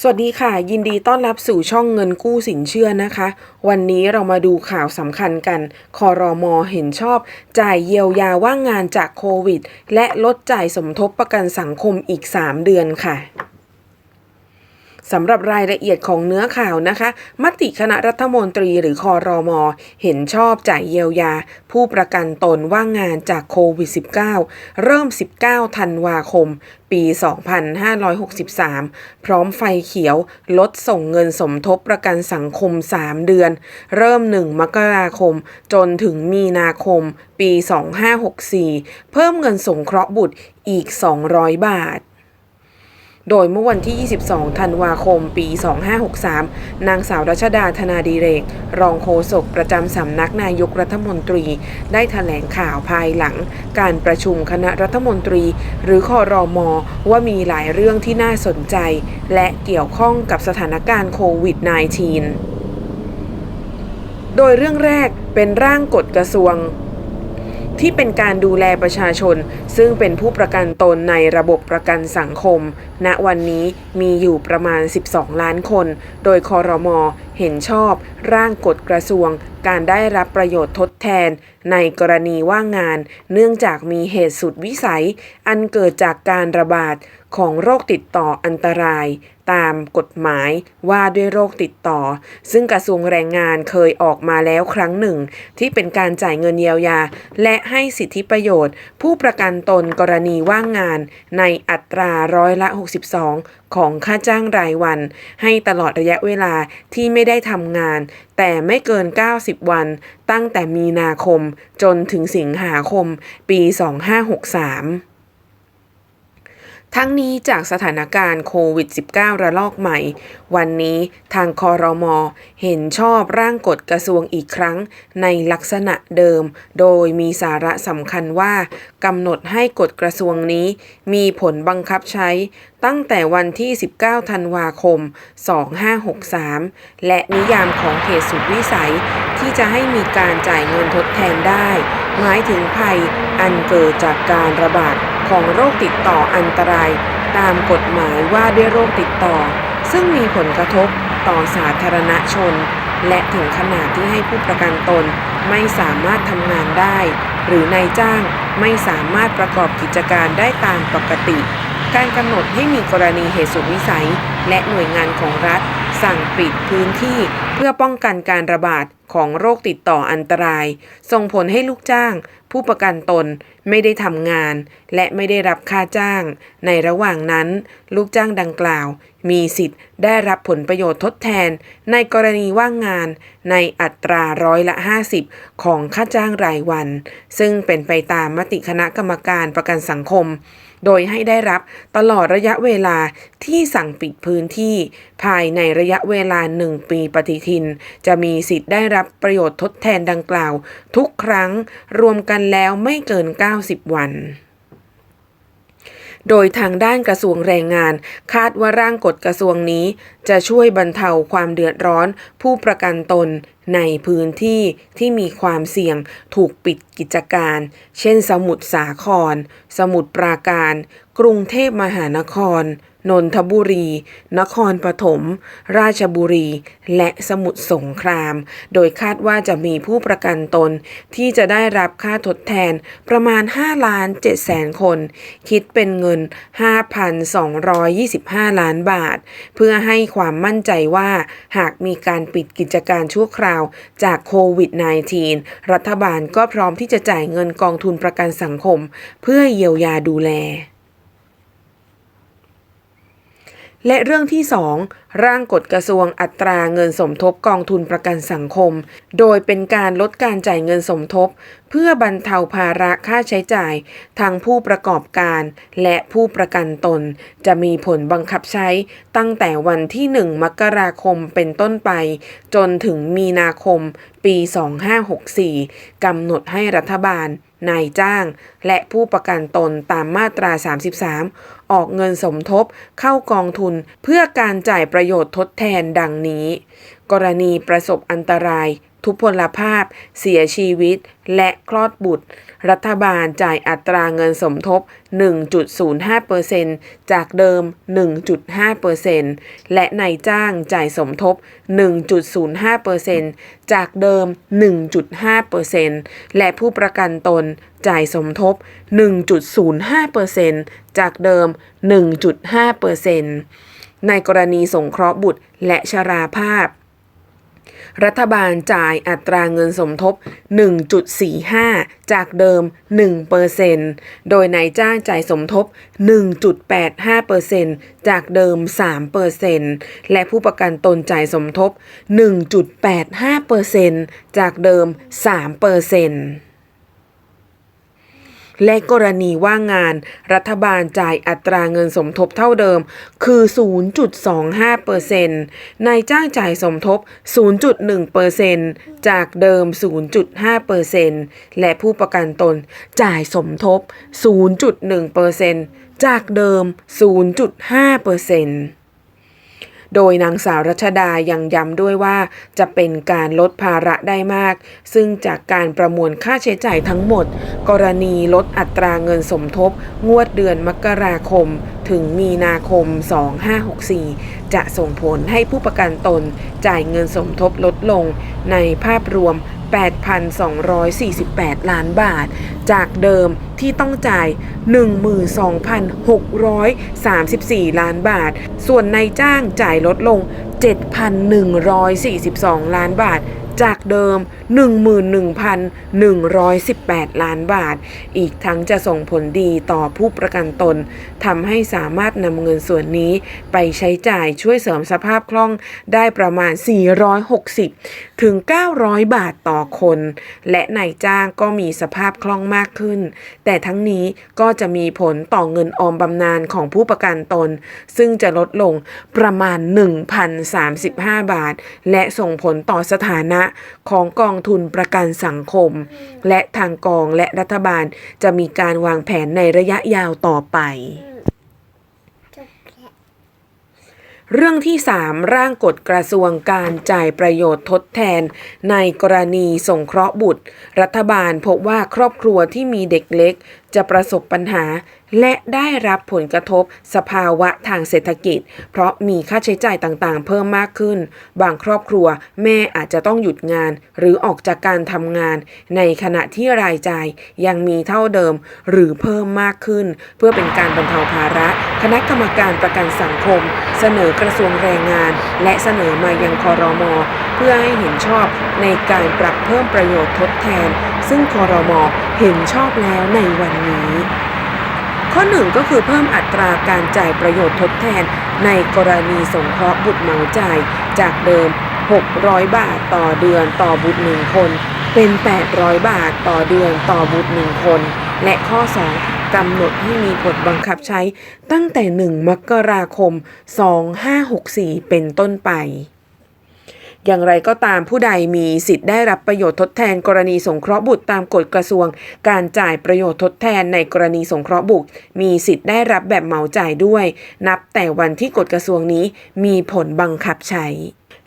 สวัสดีค่ะ ยินดีต้อนรับสู่ช่องเงินกู้สินเชื่อนะคะ วันนี้เรามาดูข่าวสำคัญกันคอรมอเห็นชอบ จ่ายเยียวยาว่างงานจากโควิด และลดจ่ายสมทบประกันสังคมอีก 3 เดือนค่ะ สำหรับรายละเอียดของเนื้อข่าวนะคะ มติคณะรัฐมนตรีหรือคอรมอเห็นชอบจ่ายเยียวยา ผู้ประกันตนว่างงานจากโควิด -19 เริ่ม 19 ธันวาคม ปี 2563 พร้อมไฟเขียวลดส่งเงินสมทบประกันสังคม 3 เดือน เริ่ม 1 มกราคม จนถึงมีนาคม ปี 2564 เพิ่มเงินสงเคราะห์บุตรอีก 200 บาท โดยเมื่อวันที่ 22 ธันวาคม ปี 2563 นางสาวรัชดาธนาดีเรก รองโฆษกประจำสำนักนายกรัฐมนตรี ได้แถลงข่าวภายหลัง การประชุมคณะรัฐมนตรี หรือคอรมอว่ามีหลายเรื่องที่น่าสนใจ และเกี่ยวข้องกับสถานการณ์โควิด -19 โดยเรื่องแรกเป็นร่างกฎกระทรวง ที่เป็นการดูแลประชาชน ซึ่งเป็นผู้ประกันตนในระบบประกันสังคม ณวันนี้มีอยู่ประมาณ 12 ล้านคน โดยคอรมอเห็นชอบ ร่างกฎกระทรวง การได้รับประโยชน์ทดแทน ในกรณีว่างงาน เนื่องจากมีเหตุสุดวิสัย อันเกิดจากการระบาดของโรคติดต่ออันตราย ตามกฎหมายว่าด้วยโรคติดต่อ ซึ่งกระทรวงแรงงานเคยออกมาแล้วครั้งหนึ่ง ที่เป็นการจ่ายเงินเยียวยา และให้สิทธิประโยชน์ ผู้ประกันตนกรณีว่างงาน ในอัตราร้อยละ 62 ของค่าจ้างรายวัน ให้ตลอดระยะเวลาที่ไม่ได้ทำงาน แต่ไม่เกิน 90 วัน ตั้งแต่มีนาคมจนถึงสิงหาคมปี 2563 ทั้งนี้จากสถานการณ์โควิด -19 ระลอกใหม่ วันนี้ทางคอรมอเห็นชอบร่างกฎกระทรวงอีกครั้งในลักษณะเดิม โดยมีสาระสำคัญว่ากำหนดให้กฎกระทรวงนี้ มีผลบังคับใช้ตั้งแต่วันที่ 19 ธันวาคม 2563 และนิยามของเหตุสุดวิสัยที่จะให้มีการจ่ายเงินทดแทนได้ หมายถึงภัยอันเกิดจากการระบาด ของโรคติดต่ออันตราย ตามกฎหมายว่าด้วยโรคติดต่อ ซึ่งมีผลกระทบต่อสาธารณชน และถึงขนาดที่ให้ผู้ประกันตนไม่สามารถทำงานได้ หรือนายจ้างไม่สามารถประกอบกิจการได้ตามปกติ การกำหนดให้มีกรณีเหตุสุดวิสัย และหน่วยงานของรัฐ สั่งปิดพื้นที่เพื่อป้องกันการระบาดของโรคติดต่ออันตราย ส่งผลให้ลูกจ้าง ผู้ประกันตนไม่ได้ทำงาน และไม่ได้รับค่าจ้าง ในระหว่างนั้น ลูกจ้างดังกล่าว มีสิทธิ์ได้รับผลประโยชน์ทดแทน ในกรณีว่างงาน ในอัตราร้อยละ 50 ของค่าจ้างรายวัน ซึ่งเป็นไปตามมติคณะกรรมการประกันสังคม โดยให้ได้รับตลอดระยะเวลาที่สั่งปิดพื้นที่ ภายในระยะเวลา 1 ปีปฏิทิน จะมีสิทธิ์ได้รับประโยชน์ทดแทนดังกล่าว ทุกครั้งรวมกันแล้วไม่เกิน 90 วันโดยทางด้านกระทรวงแรงงาน คาดว่าร่างกฎกระทรวงนี้จะช่วยบรรเทาความเดือดร้อนผู้ประกันตนในพื้นที่ที่มีความเสี่ยงถูกปิดกิจการ เช่น สมุทรสาคร สมุทรปราการ กรุงเทพมหานคร นนทบุรี นครปฐม ราชบุรี และสมุทรสงคราม โดยคาดว่าจะมีผู้ประกันตนที่จะได้รับค่าทดแทนประมาณ 5 ล้าน7แสนคน คิดเป็นเงิน 5,225 ล้านบาท เพื่อให้ความมั่นใจว่า หากมีการปิดกิจการชั่วคราวจากโควิด -19 รัฐบาลก็พร้อมที่จะจ่ายเงินกองทุนประกันสังคม เพื่อเยียวยาดูแล และเรื่องที่ 2 ร่างกฎกระทรวงอัตราเงินสมทบกองทุนประกันสังคม โดยเป็นการลดการจ่ายเงินสมทบ เพื่อบรรเทาภาระค่าใช้จ่ายทางผู้ประกอบการ และผู้ประกันตน จะมีผลบังคับใช้ตั้งแต่วันที่ 1 มกราคมเป็นต้นไป จนถึงมีนาคมปี 2564 กำหนดให้รัฐบาล นายจ้าง และผู้ประกันตนตามมาตรา 33 ออกเงินสมทบเข้ากองทุนเพื่อการจ่ายประโยชน์ทดแทนดังนี้ กรณีประสบอันตราย ทุพพลภาพ เสียชีวิต และคลอดบุตร รัฐบาลจ่ายอัตราเงินสมทบ 1.05%จากเดิม 1.5%และนายจ้างจ่ายสมทบ 1.05%จากเดิม 1.5%และผู้ประกันตนจ่ายสมทบ 1.05%จากเดิม 1.5%ในกรณีสงเคราะห์บุตรและชราภาพ รัฐบาลจ่ายอัตราเงินสมทบ 1.45 จากเดิม 1%โดยนายจ้างจ่ายสมทบ 1.85%จากเดิม 3%และผู้ประกันตนจ่ายสมทบ 1.85%จากเดิม 3% และกรณีว่างงาน รัฐบาลจ่ายอัตราเงินสมทบเท่าเดิม คือ 0.25%นายจ้างจ่ายสมทบ 0.1%จากเดิม 0.5%และผู้ประกันตนจ่ายสมทบ 0.1%จากเดิม 0.5% โดยนางสาวรัชดายังย้ำด้วยว่า จะเป็นการลดภาระได้มาก ซึ่งจากการประมวลค่าใช้จ่ายทั้งหมด กรณีลดอัตราเงินสมทบ งวดเดือนมกราคม ถึงมีนาคม 2564 จะส่งผลให้ผู้ประกันตนจ่ายเงินสมทบลดลงในภาพรวม 8,248 ล้านบาท จากเดิมที่ต้องจ่าย 12,634 ล้านบาท ส่วนนายจ้างจ่ายลดลง 7,142 ล้านบาท จากเดิม 11,118 ล้านบาท อีกทั้งจะส่งผลดีต่อผู้ประกันตนทำให้สามารถนำเงินส่วนนี้ไปใช้จ่ายช่วยเสริมสภาพคล่องได้ประมาณ 460 ถึง 900 บาทต่อคน และนายจ้างก็มีสภาพคล่องมากขึ้น แต่ทั้งนี้ก็จะมีผลต่อเงินออมบำนาญของผู้ประกันตน ซึ่งจะลดลงประมาณ 1,035 บาท และส่งผลต่อสถานะของกองทุนประกันสังคม และทางกองและรัฐบาลจะมีการวางแผนในระยะยาวต่อไปจบแล้วเรื่องที่ 3 ร่างกฎกระทรวงการจ่ายประโยชน์ทดแทน ในกรณีสงเคราะห์บุตร รัฐบาลพบว่าครอบครัวที่มีเด็กเล็ก จะประสบปัญหา และได้รับผลกระทบสภาวะทางเศรษฐกิจ เพราะมีค่าใช้จ่ายต่างๆ เพิ่มมากขึ้น บางครอบครัวแม่อาจจะต้องหยุดงาน หรือออกจากการทำงาน ในขณะที่รายจ่ายยังมีเท่าเดิม หรือเพิ่มมากขึ้น เพื่อเป็นการบรรเทาภาระ คณะกรรมการประกันสังคม เสนอกระทรวงแรงงาน และเสนอมายังคอรมอเพื่อให้เห็นชอบในการปรับเพิ่มประโยชน์ทดแทน ซึ่งคอรมอเห็นชอบแล้วในวันนี้ ข้อหนึ่งก็คือเพิ่มอัตราการจ่ายประโยชน์ทดแทน ในกรณีสงเคราะห์บุตรเหมาจ่ายจากเดิม 600 บาทต่อเดือนต่อบุตรหนึ่งคน เป็น 800 บาทต่อเดือนต่อบุตรหนึ่งคน และข้อ 2กำหนดให้มีผลบังคับใช้ตั้งแต่ 1 มกราคม 2564 เป็นต้นไป อย่างไรก็ตามผู้ใดมีสิทธิ์ได้รับประโยชน์ทดแทนกรณีสงเคราะห์บุตรตามกฎกระทรวง การจ่ายประโยชน์ทดแทนในกรณีสงเคราะห์บุตร มีสิทธิ์ได้รับแบบเหมาจ่ายด้วย นับแต่วันที่กฎกระทรวงนี้มีผลบังคับใช้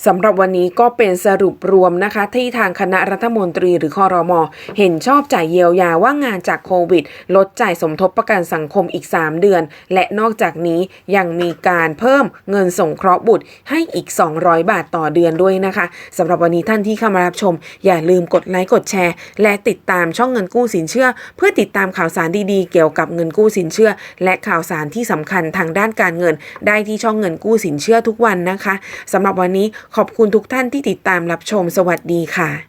สำหรับวันนี้ก็เป็นสรุปรวมนะคะ ที่ทางคณะรัฐมนตรีหรือคอรมอเห็นชอบจ่ายเยียวยาว่างงานจากโควิด ลดจ่ายสมทบประกันสังคมอีก 3 เดือน และนอกจากนี้ยังมีการเพิ่มเงินสงเคราะห์บุตรให้อีก 200 บาทต่อเดือนด้วยนะคะสำหรับวันนี้ท่านที่เข้ามารับชม อย่าลืมกดไลค์กดแชร์ และติดตามช่องเงินกู้สินเชื่อ เพื่อติดตามข่าวสารดีๆ เกี่ยวกับเงินกู้สินเชื่อ และข่าวสารที่สำคัญทางด้านการเงิน ได้ที่ช่องเงินกู้สินเชื่อทุกวันนะคะสำหรับวันนี้ขอบคุณทุกท่านที่ติดตามรับชมสวัสดีค่ะ